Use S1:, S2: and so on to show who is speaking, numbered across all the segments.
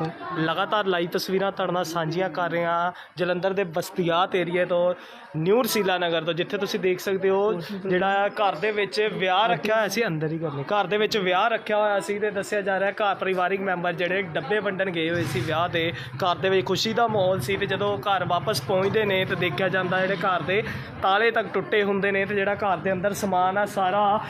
S1: ਇੱਥੋਂ
S2: ਲਗਾਤਾਰ ਲਾਈਵ ਤਸਵੀਰਾਂ ਤੁਹਾਡੇ ਨਾਲ ਸਾਂਝੀਆਂ ਕਰ ਰਹੇ ਹਾਂ। ਜਲੰਧਰ ਦੇ ਬਸਤੀਆਤ ਏਰੀਏ ਤੋਂ ਨਿਊ ਰਸੀਲਾ ਨਗਰ ਤੋਂ ਜਿੱਥੇ ਤੁਸੀਂ ਦੇਖ ਸਕਦੇ ਹੋ ਜਿਹੜਾ ਘਰ ਦੇ ਵਿੱਚ ਵਿਆਹ ਰੱਖਿਆ ਹੋਇਆ ਸੀ ਅੰਦਰ ਹੀ ਕਰਨੇ। ਘਰ ਦੇ ਵਿੱਚ ਵਿਆਹ ਰੱਖਿਆ ਹੋਇਆ ਸੀ ਤੇ ਦੱਸਿਆ ਜਾ ਰਿਹਾ ਘਰ ਪਰਿਵਾਰਿਕ ਮੈਂਬਰ ਜਿਹੜੇ ਡੱਬੇ ਵੰਡਣ ਗਏ ਹੋਏ ਸੀ ਵਿਆਹ ਦੇ। ਘਰ ਦੇ ਵਿੱਚ ਖੁਸ਼ੀ ਦਾ ਮਾਹੌਲ ਸੀ ਤੇ ਜਦੋਂ ਘਰ ਵਾਪਸ ਪਹੁੰਚਦੇ ਨੇ ਤੇ ਦੇਖਿਆ ਜਾਂਦਾ ਜਿਹੜੇ ਘਰ ਦੇ ਤਾਲੇ ਤੱਕ ਟੁੱਟੇ ਹੁੰਦੇ ਨੇ ਤੇ ਜਿਹੜਾ ਘਰ ਦੇ ਅੰਦਰ ਸਮਾਨ ਆ ਸਾਰਾ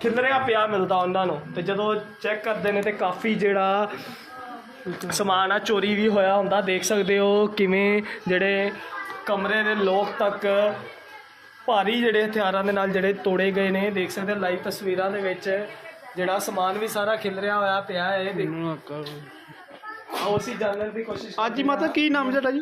S2: ਖਿਲਰਿਆ ਪਿਆ ਮਿਲਦਾ ਉਹਨਾਂ ਨੂੰ। ਤੇ ਜਦੋਂ ਚੈੱਕ ਕਰਦੇ ਨੇ ਤੇ ਕਾਫੀ ਜਿਹੜਾ ਸਮਾਨ ਆ ਚੋਰੀ ਵੀ ਹੋਇਆ ਹੁੰਦਾ ਦੇਖ ਸਕਦੇ ਹੋ ਕਿਵੇਂ ਜਿਹੜੇ ਕਮਰੇ ਦੇ ਲੋਕ ਤੱਕ ਭਾਰੀ ਜਿਹੜੇ ਹਥਿਆਰਾਂ ਦੇ ਨਾਲ ਜਿਹੜੇ ਤੋੜੇ ਗਏ ਨੇ ਦੇਖ ਸਕਦੇ ਹੋ ਲਾਈਵ ਤਸਵੀਰਾਂ ਦੇ ਵਿੱਚ ਜਿਹੜਾ ਸਮਾਨ ਵੀ ਸਾਰਾ ਖਿਲਰਿਆ ਹੋਇਆ ਪਿਆ ਹੈ ਦੇਖ ਆਓ ਅਸੀਂ ਜਾਣਨ ਦੀ ਕੋਸ਼ਿਸ਼
S1: ਅੱਜ ਮਾਤਾ ਕੀ ਨਾਮ ਤੁਹਾਡਾ ਜੀ?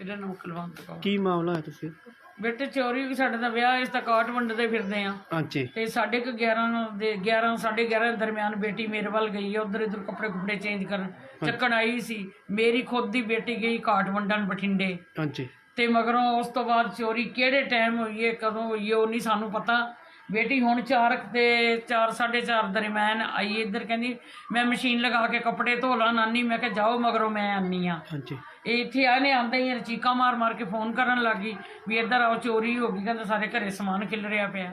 S3: ਇਹਦਾ ਨਾਮ ਕੁਲਵੰਤ ਕੌਰ।
S1: ਕੀ ਮਾਮਲਾ ਹੈ ਤੁਸੀਂ?
S3: ਬੇਟੇ ਚੋਰੀ ਵੀ ਸਾਡੇ ਦਾ ਵਿਆਹ ਇਸ ਤਾਂ ਕਾਟ ਵੰਡਦੇ ਫਿਰਦੇ ਆ।
S1: ਹਾਂਜੀ।
S3: ਤੇ ਸਾਢੇ ਕੁ 11 ਦੇ 11 11:30 ਦੇ ਦਰਮਿਆਨ ਬੇਟੀ ਮੇਰੇ ਵੱਲ ਗਈ ਹੈ ਉਧਰ ਇਧਰ ਕੱਪੜੇ ਕੁਪੜੇ ਚੇਂਜ ਕਰਨ। ਚੱਕਣ ਆਈ ਸੀ ਮੇਰੀ ਖੁਦ ਦੀ ਬੇਟੀ ਗਈ ਕਾਟ ਵੰਡਣ ਬਠਿੰਡੇ।
S1: ਹਾਂਜੀ।
S3: ਤੇ ਮਗਰੋਂ ਉਸ ਤੋਂ ਬਾਅਦ ਚੋਰੀ ਕਿਹੜੇ ਟਾਈਮ ਹੋਈ ਹੈ ਕਦੋਂ ਹੋਈ ਹੈ ਉਹ ਨਹੀਂ ਸਾਨੂੰ ਪਤਾ। ਬੇਟੀ ਹੁਣ 4 ਤੇ 4 4:30 ਦਰਮਿਆਨ ਆਈ ਇੱਧਰ ਕਹਿੰਦੀ ਮੈਂ ਮਸ਼ੀਨ ਲਗਾ ਕੇ ਕੱਪੜੇ ਧੋ ਲਾਂ ਨਾਨੀ ਮੈਂ ਕਿਹਾ ਜਾਓ ਮਗਰੋਂ ਮੈਂ ਆਨੀ ਆ।
S1: ਹਾਂਜੀ।
S3: ਇਹ ਇੱਥੇ ਆਨੇ ਆਂਦੇ ਹੀ ਚੀਕਾਂ ਮਾਰ ਮਾਰ ਕੇ ਫੋਨ ਕਰਨ ਲੱਗੀ ਵੀ ਇੱਧਰ ਆਓ ਚੋਰੀ ਹੋ ਗਈ ਕਹਿੰਦਾ ਸਾਰੇ ਘਰੇ ਸਮਾਨ ਖਿਲ ਰਿਹਾ ਪਿਆ।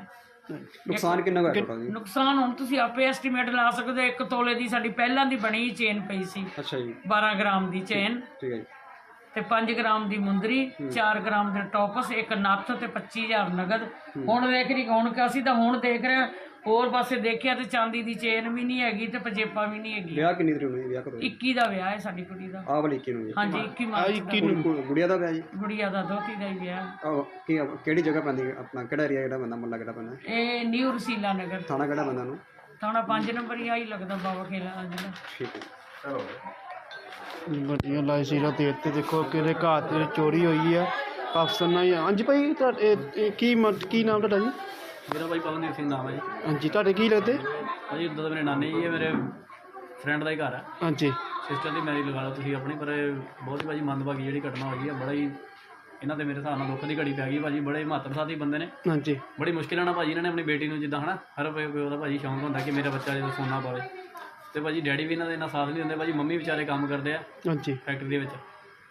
S4: ਨੁਕਸਾਨ ਕਿੰਨਾ ਹੋਇਆ ਤੁਹਾਡਾ ਜੀ
S3: ਨੁਕਸਾਨ ਹੁਣ ਤੁਸੀਂ ਆਪੇ ਐਸਟੀਮੇਟ ਲਾ ਸਕਦੇ। ਇੱਕ ਤੋਲੇ ਦੀ ਸਾਡੀ ਪਹਿਲਾਂ ਦੀ ਬਣੀ ਚੇਨ ਪਈ ਸੀ।
S4: ਅੱਛਾ ਜੀ।
S3: 12 ਗ੍ਰਾਮ ਦੀ ਚੇਨ।
S4: ਠੀਕ ਹੈ ਜੀ।
S3: ਤੇ 5 ਗ੍ਰਾਮ ਦੀ ਮੁੰਦਰੀ 4 ਗ੍ਰਾਮ ਦੇ ਟੋਪਸ ਇੱਕ ਨੱਥ ਤੇ 25000 ਨਗਦ। ਹੁਣ ਵੇਖ ਰਹੀ ਹੁਣ ਕਿ ਅਸੀਂ ਤਾਂ ਹੁਣ ਦੇਖ ਰਹੇ ਹਾਂ, ਹੋਰ ਪਾਸੇ ਦੇਖਿਆ ਤੇ ਚਾਂਦੀ ਦੀ ਚੇਨ ਵੀ ਨਹੀਂ ਹੈਗੀ ਤੇ ਪਜੇਪਾ ਵੀ ਨਹੀਂ ਹੈਗੀ।
S4: ਵਿਆਹ ਕਿੰਨੀ ਤਰੀਕ ਨੂੰ ਵਿਆਹ ਕਦੋਂ
S3: 21 ਦਾ ਵਿਆਹ ਹੈ ਸਾਡੀ ਕੁੜੀ ਦਾ।
S4: ਆਹ ਵਾਲੀ ਕਿਨੂੰ ਜੀ।
S3: ਹਾਂਜੀ 21 ਮਾਰਚ ਦਾ।
S4: ਕੁ- ਗੁੜੀਆ ਦਾ ਵਿਆਹ ਜੀ?
S3: ਗੁੜੀਆ ਦਾ ਦੋਤੀ ਦਾ ਹੀ ਵਿਆਹ
S4: ਆਹ ਕੀ ਕਿਹੜੀ ਜਗ੍ਹਾ ਪੈਂਦੀ ਹੈ? ਆਪਣਾ ਕਿਹੜਾ ਏਰੀਆ ਜਿਹੜਾ ਬੰਦਾ ਮੁੱਲਾ ਕਿਹੜਾ ਪੈਂਦਾ?
S3: ਇਹ ਨਿਊ ਰਸੀਲਾ ਨਗਰ।
S4: ਥਾਣਾ ਕਿਹੜਾ ਬੰਦਾ ਨੂੰ?
S3: ਥਾਣਾ 5 ਨੰਬਰ ਹੀ ਆਈ ਲੱਗਦਾ ਬਾਬਾ ਖੇਲਾ ਦਾ ਜਿਹੜਾ
S4: ਠੀਕ ਹੈ।
S1: ਵੱਡੀਆਂ ਲਾਈ ਸੀ ਰਾਤ ਤੇ ਦੇਖੋ ਕਿਹਦੇ ਘਰ ਤੇ ਚੋਰੀ ਹੋਈ ਆ। ਪਾਕਿਸਤਾਨਾਂ ਹੀ ਆ। ਹਾਂਜੀ ਭਾਈ ਤੁਹਾਡੇ ਇਹ- ਇਹ ਕੀ ਕੀ ਨਾਮ ਤੁਹਾਡਾ ਜੀ?
S5: ਮੇਰਾ ਭਾਈ ਪਵਨਦੀਪ ਸਿੰਘ ਨਾਮ ਹੈ ਜੀ।
S1: ਹਾਂਜੀ ਤੁਹਾਡੇ ਕੀ ਲੱਗਦੇ?
S5: ਭਾਜੀ ਉਦੋਂ ਤਾਂ ਮੇਰੇ ਨਾਨੇ ਜੀ ਇਹ ਮੇਰੇ ਫਰੈਂਡ ਦਾ ਹੀ ਘਰ ਹੈ
S1: ਹਾਂਜੀ।
S5: ਸਿਸਟਰ ਦੀ ਮੈਰਿਜ ਲਗਾ ਲਓ ਤੁਸੀਂ ਆਪਣੀ ਪਰ ਇਹ ਬਹੁਤ ਹੀ ਭਾਜੀ ਮੰਦਭਾਗੀ ਜਿਹੜੀ ਘਟਨਾ ਹੋਈ ਹੈ ਬੜਾ ਹੀ ਇਹਨਾਂ ਤੇ ਮੇਰੇ ਹਿਸਾਬ ਨਾਲ ਦੁੱਖ ਦੀ ਘੜੀ ਪੈ ਗਈ ਭਾਜੀ ਬੜੇ ਮਹੱਤਵ ਸਾਥੀ ਬੰਦੇ ਨੇ।
S1: ਹਾਂਜੀ।
S5: ਬੜੀ ਮੁਸ਼ਕਿਲਾਂ ਨਾਲ ਭਾਜੀ ਇਹਨਾਂ ਨੇ ਆਪਣੀ ਬੇਟੀ ਨੂੰ ਜਿੱਦਾਂ ਹਨਾ ਹਰ ਪਿਓ ਪਿਓ ਦਾ ਭਾਜੀ ਸ਼ੌਂਕ ਹੁੰਦਾ ਕਿ ਮੇਰਾ ਬੱਚਾ ਜਦੋਂ ਸੋਨਾ ਪਾਵੇ। ਤੇ ਭਾਜੀ ਡੈਡੀ ਵੀ ਇਹਨਾਂ ਦੇ ਇੰਨਾ ਸਾਥ ਨਹੀਂ ਦਿੰਦੇ ਭਾਜੀ ਮੰਮੀ ਵਿਚਾਰੇ ਕੰਮ ਕਰਦੇ ਆ।
S1: ਹਾਂਜੀ।
S5: ਫੈਕਟਰੀ ਦੇ ਵਿੱਚ।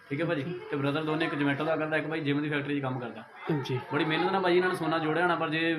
S5: ਠੀਕ ਹੈ ਭਾਜੀ? ਤੇ ਬ੍ਰਦਰ ਦੋਨੇ ਇੱਕ ਜਮੈਟੋ ਦਾ ਕਰਦਾ ਇੱਕ ਭਾਈ ਜਿਮ ਦੀ ਫੈਕਟਰੀ 'ਚ ਕੰਮ ਕਰਦਾ।
S1: ਹਾਂਜੀ।
S5: ਬੜੀ ਮਿਹਨਤ ਨਾਲ ਭਾਜੀ ਇਹਨਾਂ ਨੇ ਸੋਨਾ ਜੋੜਿਆ ਹੋਣਾ ਪਰ ਜੇ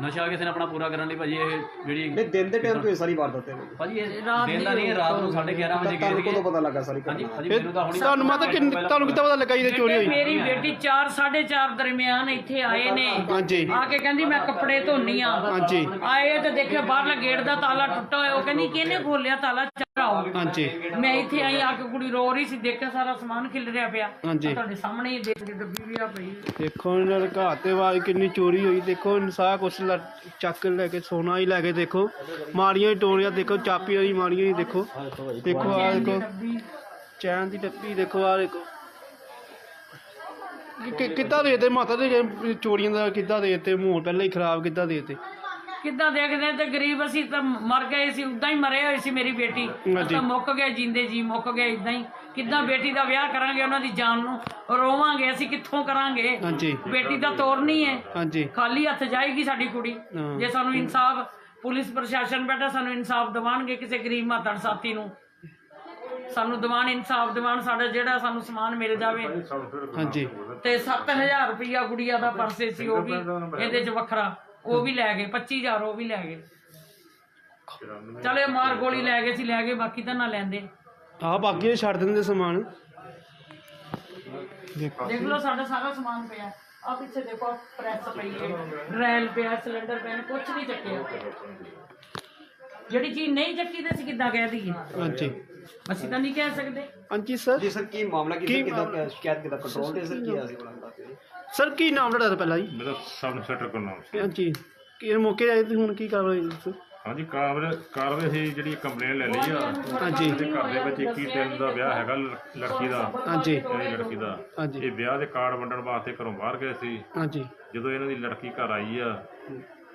S5: ਨਸ਼ਾ ਕਿਸੇ ਨੇ ਆਪਣਾ ਪੂਰਾ ਕਰਨ ਲਈ ਭਾਜੀ ਇਹ ਜਿਹੜੀ
S4: ਨਹੀਂ ਦਿਨ ਦੇ ਟਾਈਮ ਤੋਂ ਇਹ ਸਾਰੀ ਵਾਰਦਾਤ ਹੈ ਭਾਜੀ।
S5: ਭਾਜੀ ਇਹ ਦਿਨ ਦਾ ਨਹੀਂ ਇਹ ਰਾਤ ਨੂੰ 11:30 ਵਜੇ ਗਏ
S4: ਤੁਹਾਨੂੰ ਕਦੋਂ ਪਤਾ ਲੱਗਾ ਸਾਰੀ
S5: ਹਾਂਜੀ
S4: ਘਟਨਾ।
S5: ਭਾਜੀ ਮੈਨੂੰ ਤਾਂ ਹੁਣੀ
S1: ਤੁਹਾਨੂੰ ਮਾਤਾ ਕਿੰਨ ਤੁਹਾਨੂੰ ਕਿੱਦਾਂ ਪਤਾ ਲੱਗਾ ਜੀ ਚੋਰੀ ਹੋਈ?
S3: ਮੇਰੀ ਬੇਟੀ 4 4:30 ਦਰਮਿਆਨ ਇੱਥੇ ਆਏ ਨੇ।
S1: ਹਾਂਜੀ।
S3: ਆ ਕੇ ਕਹਿੰਦੀ ਮੈਂ ਕੱਪੜੇ ਧੋਨੀ ਆ।
S1: ਹਾਂਜੀ।
S3: ਆਏ ਤੇ ਦੇਖਿਆ ਬਾਹਰਲਾ ਗੇਟ ਦਾ ਤਾਲਾ ਟੁੱਟਾ ਹੋਇਆ। ਉਹ ਕਹਿੰਦੀ ਕਿਹਨੇ ਖੋਲਿਆ ਤਾਲਾ?
S1: ਹਾਂਜੀ।
S3: ਮੈਂ ਇੱਥੇ ਆਈ ਆ ਕੇ ਕੁੜੀ ਰੋ ਰਹੀ ਸੀ ਦੇਖਿਆ ਸਾਰਾ ਸਮਾਨ ਖਿਲ ਰਿਹਾ ਪਿਆ।
S1: ਹਾਂਜੀ।
S3: ਤੁਹਾਡੇ ਸਾਹਮਣੇ ਹੀ ਦੇਖ ਕੇ ਡੱਬੀ ਵੀ ਆ ਪਈ।
S1: ਦੇਖੋ ਇਹਨਾਂ ਦੇ ਘਰ ਤੇ ਆਵਾਜ਼ ਕਿੰਨੀ ਚੋਰੀ ਹੋਈ। ਦੇਖੋ ਸਾਰਾ ਕੁਛ ਲ- ਚੱਕ ਲੈ ਕੇ ਸੋਨਾ ਹੀ ਲੈ ਕੇ ਦੇਖੋ। ਮਾਰੀਆਂ ਹੀ ਟੋਰੀਆਂ ਦੇਖੋ ਚਾਪੀਆਂ ਦੀ ਮਾਰੀਆਂ ਹੀ ਦੇਖੋ। ਦੇਖੋ ਆ ਦੇਖੋ।
S3: ਡੱਬੀ।
S1: ਚੈਨ ਦੀ ਡੱਬੀ ਦੇਖੋ ਆ ਦੇਖੋ। ਕਿ- ਕਿ- ਕਿੱਦਾਂ ਦੇ ਤੇ ਮਾਤਾ ਦੇ ਜੇ ਚੋਰੀਆਂ ਦਾ ਕਿੱਦਾਂ ਦੇ ਤੇ ਮਾਹੌਲ ਪਹਿਲਾਂ ਹੀ ਖਰਾਬ ਕਿੱਦਾਂ ਦੇ ਤੇ
S3: ਕਿੱਦਾਂ ਦੇਖਦੇ ਤੇ ਗਰੀਬ ਅਸੀਂ ਤਾਂ ਮਰ ਗਏ ਸੀ ਉਦਾਂ ਹੀ ਮਰੇ ਹੋਏ ਸੀ ਮੇਰੀ ਬੇਟੀ। ਤਾਂ ਮੁੱਕ ਗਏ ਜਿੰਦੇ ਜੀ ਮੁੱਕ ਗਏ ਇਦਾਂ ਹੀ। ਕਿੱਦਾਂ ਬੇਟੀ ਦਾ ਵਿਆਹ ਕਰਾਂਗੇ ਉਹਨਾਂ ਦੀ ਜਾਨ ਨੂੰ ਰੋਵਾਂਗੇ ਅਸੀਂ ਕਿੱਥੋਂ ਕਰਾਂਗੇ?
S1: ਹਾਂਜੀ।
S3: ਬੇਟੀ ਦਾ ਤੋਰਨੀ ਹੈ।
S1: ਹਾਂਜੀ।
S3: ਖਾਲੀ ਹੱਥ ਜਾਏਗੀ ਸਾਡੀ ਕੁੜੀ।
S1: ਹਾਂ।
S3: ਜੇ ਸਾਨੂੰ ਇਨਸਾਫ ਪੁਲਿਸ ਪ੍ਰਸ਼ਾਸਨ ਬੈਠਾ ਸਾਨੂੰ ਇਨਸਾਫ ਦਿਵਾਣਗੇ ਕਿਸੇ ਗਰੀਬ ਮਾਤੜ ਸਾਥੀ ਨੂੰ। ਸਾਨੂੰ ਦਿਵਾਣ ਇਨਸਾਫ ਦਿਵਾਣ ਸਾਡਾ ਜਿਹੜਾ ਸਾਨੂੰ ਸਮਾਨ ਮਿਲ ਜਾਵੇ।
S1: ਹਾਂਜੀ।
S3: ਤੇ 7000 ਰੁਪਈਆ ਗੁੜੀਆ ਦਾ ਪਰਸੇ ਸੀ ਉਹ ਵੀ ਇਹਦੇ ਚ ਵੱਖਰਾ। ਉਹ ਵੀ ਲੈ ਗਏ 25000 ਉਹ ਵੀ ਲੈ ਗਏ। ਚਲੇ ਮਾਰ ਗੋਲੀ ਲੈ ਗਏ ਸੀ ਲੈ ਗਏ ਬਾਕੀ ਤਾਂ ਨਾ ਲੈਂਦੇ।
S1: ਆ ਬਾਕੀ ਇਹ ਛੱਡ ਦਿੰਦੇ ਸਮਾਨ। ਦੇਖੋ।
S3: ਦੇਖ ਲਓ ਸਾਡਾ ਸਾਰਾ ਸਮਾਨ ਪਿਆ। ਆ ਪਿੱਛੇ ਦੇਖੋ ਪ੍ਰੈਸ ਪਈ ਹੈ। ਡਰੈਲ ਪਿਆ ਸਿਲੰਡਰ ਪਿਆ ਕੁਝ ਨਹੀਂ ਚੱਕਿਆ। ਜਿਹੜੀ ਚੀਜ਼ ਨਹੀਂ ਚੱਕੀ ਤੇ ਅਸੀਂ ਕਿੱਦਾਂ ਕਹਿ ਦਈਏ?
S1: ਹਾਂਜੀ।
S3: ਅਸੀਂ ਤਾਂ ਨਹੀਂ ਕਹਿ ਸਕਦੇ।
S1: ਹਾਂਜੀ ਸਰ।
S4: ਜੀ ਸਰ ਕੀ ਮਾਮਲਾ ਕੀ ਕਿਦਾਂ ਸ਼ਿਕਾਇਤ ਕਿਦਾਂ? ਕੰਟਰੋਲ ਤੇ ਸਰ ਕੀ ਆ ਸੀ? ਦਿਓ
S1: ਸਰ ਕੀ ਨਾਮ ਤੁਹਾਡਾ ਪਹਿਲਾਂ ਜੀ?
S6: ਮੇਰਾ ਸਬ ਇੰਸਪੈਕਟਰ ਗੁਰਨਾਮ ਸਿੰਘ
S1: ਹਾਂਜੀ। ਕੀ ਮੌਕੇ ਆਏ ਤੁਸੀਂ ਹੁਣ ਕੀ ਕਰ ਰਹੇ ਹੋ
S6: ਹਾਂਜੀ ਕਾਰਵਾਈ ਕਾਰਵਾਈ ਅਸੀਂ ਜਿਹੜੀ ਕੰਪਲੇਨ ਲੈ ਲਈ ਆ।
S1: ਹਾਂਜੀ।
S6: ਤੇ ਘਰ ਦੇ ਵਿੱਚ 21 ਦਿਨ ਦਾ ਵਿਆਹ ਹੈਗਾ ਲ- ਲੜਕੀ ਦਾ।
S1: ਹਾਂਜੀ।
S6: ਇਹਦੀ ਲੜਕੀ ਦਾ।
S1: ਹਾਂਜੀ।
S6: ਇਹ ਵਿਆਹ ਦੇ ਕਾਰਡ ਵੰਡਣ ਵਾਸਤੇ ਘਰੋਂ ਬਾਹਰ ਗਏ ਸੀ।
S1: ਹਾਂਜੀ।
S6: ਜਦੋਂ ਇਹਨਾਂ ਦੀ ਲੜਕੀ ਘਰ ਆਈ ਆ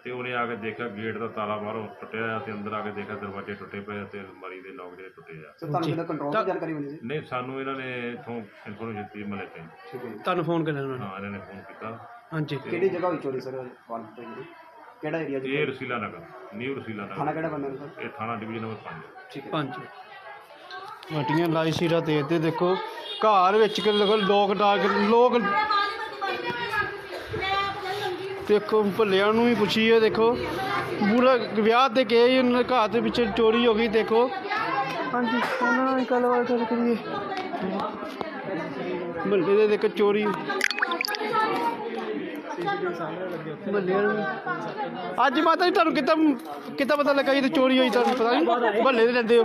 S6: ਤੇ ਉਹਨੇ ਆ ਕੇ ਦੇਖਿਆ ਗੇਟ ਦਾ ਤਾਲਾ ਬਾਹਰੋਂ ਟੁੱਟਿਆ ਆ ਤੇ ਅੰਦਰ ਆ ਕੇ ਦੇਖਿਆ ਦਰਵਾਜ਼ੇ ਟੁੱਟੇ ਪਏ ਆ ਤੇ ਅਲਮਾਰੀ ਦੇ ਲੋਕ ਜਿਹੜੇ ਟੁੱਟੇ ਆ।
S4: ਸਰ ਤੁਹਾਨੂੰ ਕਿਦਾਂ ਕੰਟਰੋਲ ਦੀ ਜਾਣਕਾਰੀ ਮਿਲੀ ਸੀ?
S6: ਨਹੀਂ ਸਾਨੂੰ ਇਹਨਾਂ ਨੇ ਇਥੋਂ ਇਨਫੋਰਮੇਸ਼ਨ ਦਿੱਤੀ ਮਲੇ ਤੇ
S4: ਠੀਕ ਹੈ ਜੀ।
S1: ਤੁਹਾਨੂੰ ਫੋਨ ਕਰਿਆ ਉਹਨਾਂ ਨੇ?
S6: ਹਾਂ ਇਹਨਾਂ ਨੇ ਫੋਨ ਕੀਤਾ।
S1: ਹਾਂਜੀ।
S4: ਕਿਹੜੀ ਜਗ੍ਹਾ ਹੋਈ ਚੋਰੀ ਸਰ ਜਿਹੜੀ? ਕਿਹੜਾ ਏਰੀਆ ਜੀ
S6: ਇਹ ਰਸੀਲਾ ਨਗਰ ਨਿਊ ਰਸੀਲਾ
S4: ਥਾਣਾ
S6: ਨਗਰ
S4: ਕਿਹੜਾ ਬੰਦਾ ਨੇ ਸਰ?
S6: ਇਹ ਥਾਣਾ ਡਿਵੀਜ਼ਨ ਨੰਬਰ 5
S4: ਠੀਕ ਹੈ।
S1: ਪੰਜ। ਮਟੀਆਂ ਲਾਈ ਸੀਰਾ ਦੇ ਤੇ ਦੇਖੋ ਘਰ ਵਿੱਚ ਕਿ ਦੇਖੋ ਲੋਕ ਡਾਕ ਲੋਕ ਦੇਖੋ ਭੱਲਿਆਂ ਨੂੰ ਵੀ ਪੁੱਛੀਏ, ਦੇਖੋ। ਪੂਰਾ ਵਿਆਹ ਤੇ ਗਏ ਉਹਨਾਂ ਦੇ ਘਰ ਦੇ ਵਿੱਚ, ਚੋਰੀ ਹੋ ਗਈ, ਦੇਖੋ। ਹਾਂਜੀ ਉਹਨਾਂ ਨਾਲ ਗੱਲਬਾਤ ਕਰ ਕਰੀਏ। ਮਹੱਲੇ ਦੇ ਦੇਖੋ, ਚੋਰੀ। ਅੱਜ ਮਾਤਾ ਜੀ ਤੁਹਾਨੂੰ ਕਿੱਦਾਂ ਕਿੱਦਾਂ ਪਤਾ ਲੱਗਾ ਜੀ ਤੇ ਚੋਰੀ ਹੋਈ ਤੁਹਾਨੂੰ ਪਤਾ ਨਹੀਂ? ਮਹੱਲੇ ਦੇ ਰਹਿੰਦੇ ਹੋ?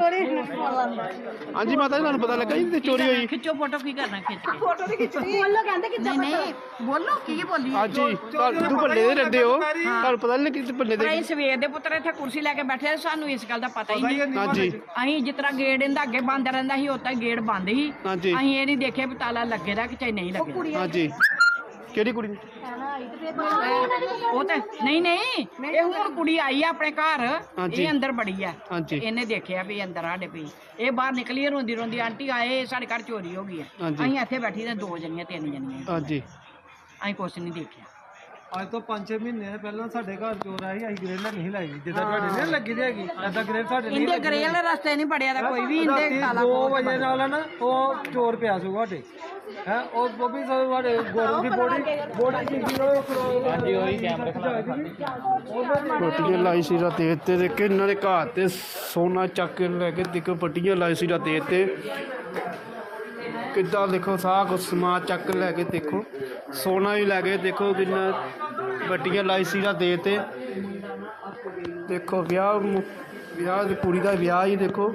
S1: ਹਾਂਜੀ ਮਾਤਾ ਜੀ ਤੁਹਾਨੂੰ ਪਤਾ ਲੱਗਾ ਜੀ ਤੇ ਚੋਰੀ ਹੋਈ?
S7: ਖਿੱਚੋ ਫੋਟੋ ਕੀ ਕਰਨਾ ਖਿੱਚ ਕੇ?
S8: ਫੋਟੋ ਦੀ ਖਿੱਚਣੀ ਬੋਲੋ ਕਹਿੰਦੇ ਕਿ
S7: ਨਹੀਂ ਨਹੀਂ। ਬੋਲੋ ਕੀ ਬੋਲੀ?
S1: ਹਾਂਜੀ ਤੁਹਾਨੂੰ ਤੂੰ ਮਹੱਲੇ ਦੇ ਰਹਿੰਦੇ ਹੋ? ਤੁਹਾਨੂੰ ਪਤਾ ਨਹੀਂ ਕਿ ਮਹੱਲੇ ਦੇ
S9: ਅਸੀਂ ਸਵੇਰ ਦੇ ਪੁੱਤਰ ਇੱਥੇ ਕੁਰਸੀ ਲੈ ਕੇ ਬੈਠੇ ਆ, ਸਾਨੂੰ ਇਸ ਗੱਲ ਦਾ ਪਤਾ ਹੀ ਨਹੀਂ।
S1: ਹਾਂਜੀ।
S9: ਅਸੀਂ ਜਿਸ ਤਰ੍ਹਾਂ ਗੇਟ ਇਹਦਾ ਅੱਗੇ ਬੰਦ ਰਹਿੰਦਾ ਸੀ ਉਤਾਂ ਗੇਟ ਬੰਦ ਸੀ।
S1: ਹਾਂਜੀ।
S9: ਅਸੀਂ ਇਹ ਨਹੀਂ ਦੇਖਿਆ ਵੀ ਤਾਲਾ ਲੱਗੇ ਦਾ ਕਿ ਚਾਹੇ ਨਹੀਂ ਲੱਗੇ
S1: ਹਾਂਜੀ। ਕਿਹੜੀ ਕੁੜੀ?
S9: ਉਹ ਤੇ ਨਹੀਂ ਨਹੀਂ ਇਹ ਹੁਣ ਕੁੜੀ ਆਈ ਆ ਆਪਣੇ ਘਰ।
S1: ਹਾਂਜੀ।
S9: ਇਹ ਅੰਦਰ ਬੜੀ ਆ।
S1: ਹਾਂਜੀ।
S9: ਇਹਨੇ ਦੇਖਿਆ ਵੀ ਅੰਦਰ ਸਾਡੇ ਪਈ ਇਹ ਬਾਹਰ ਨਿਕਲੀ ਆ ਰੋਂਦੀ ਰੋਂਦੀ ਆਂਟੀ ਆਏ ਸਾਡੇ ਘਰ ਚੋਰੀ ਹੋ ਗਈ
S1: ਹਾਂਜੀ।
S9: ਅਸੀਂ ਇੱਥੇ ਬੈਠੀ ਤੇ ਦੋ ਜਣੀਆਂ ਤਿੰਨ ਜਣੀਆਂ।
S1: ਹਾਂਜੀ।
S9: ਅਸੀਂ ਕੁਛ ਨਹੀਂ ਦੇਖਿਆ।
S10: ਅੱਜ ਤੋਂ 5-6 ਮਹੀਨੇ ਪਹਿਲਾਂ ਸਾਡੇ ਘਰ ਚੋਰ ਆਈ ਅਸੀਂ ਗ੍ਰੇਡ ਨਹੀਂ ਲਾਈ। ਜਿੱਦਾਂ ਤੁਹਾਡੇ ਨਹੀਂ ਲੱਗੀ ਦੀ ਹੈਗੀ ਐਦਾਂ ਸਾਡੇ
S9: ਇੰਦੇ ਗਰੇਲ ਰਸਤੇ ਨਹੀਂ ਬੜਿਆ ਦਾ ਕੋਈ ਵੀ ਇੰਦੇ ਤਾਲਾ
S10: 2 ਵਜੇ ਨਾਲ ਨਾ ਉਹ ਚੋਰ ਪਿਆ ਸੀ ਸਾਡੇ। ਹੈ ਉਹ ਉਹ ਵੀ ਸਾਡੇ ਗੋਰੂ ਦੀ ਬੋਡੀ ਬੋਡੀ ਕੀ ਸੀ ਉਹ ਹਾਂਜੀ ਉਹੀ ਕੈਮਰੇ
S1: ਪੱਟੀਆਂ ਲਾਈ ਸੀ ਰਾਤ ਤੇ ਤੇ ਦੇਖੇ ਇਹਨਾਂ ਦੇ ਘਰ ਤੇ ਸੋਨਾ ਚੱਕ ਕੇ ਲੈ ਕੇ ਦੇਖੋ ਪੱਟੀਆਂ ਲਾਈ ਸੀ ਰਾਤ ਤੇ ਕਿੱਦਾਂ ਦੇਖੋ ਸਾਰਾ ਕੁਛ ਸਮਾਨ ਚੱਕ ਕੇ ਲੈ ਕੇ ਦੇਖੋ ਸੋਨਾ ਵੀ ਲੈ ਕੇ ਦੇਖੋ ਕਿੰਨਾ ਪੱਟੀਆਂ ਲਾਈ ਸੀ ਰਾਤ ਤੇ ਦੇਖੋ ਵਿਆਹ ਨੂੰ- ਵਿਆਹ ਦੀ ਕੁੜੀ ਦਾ ਵਿਆਹ ਹੀ ਦੇਖੋ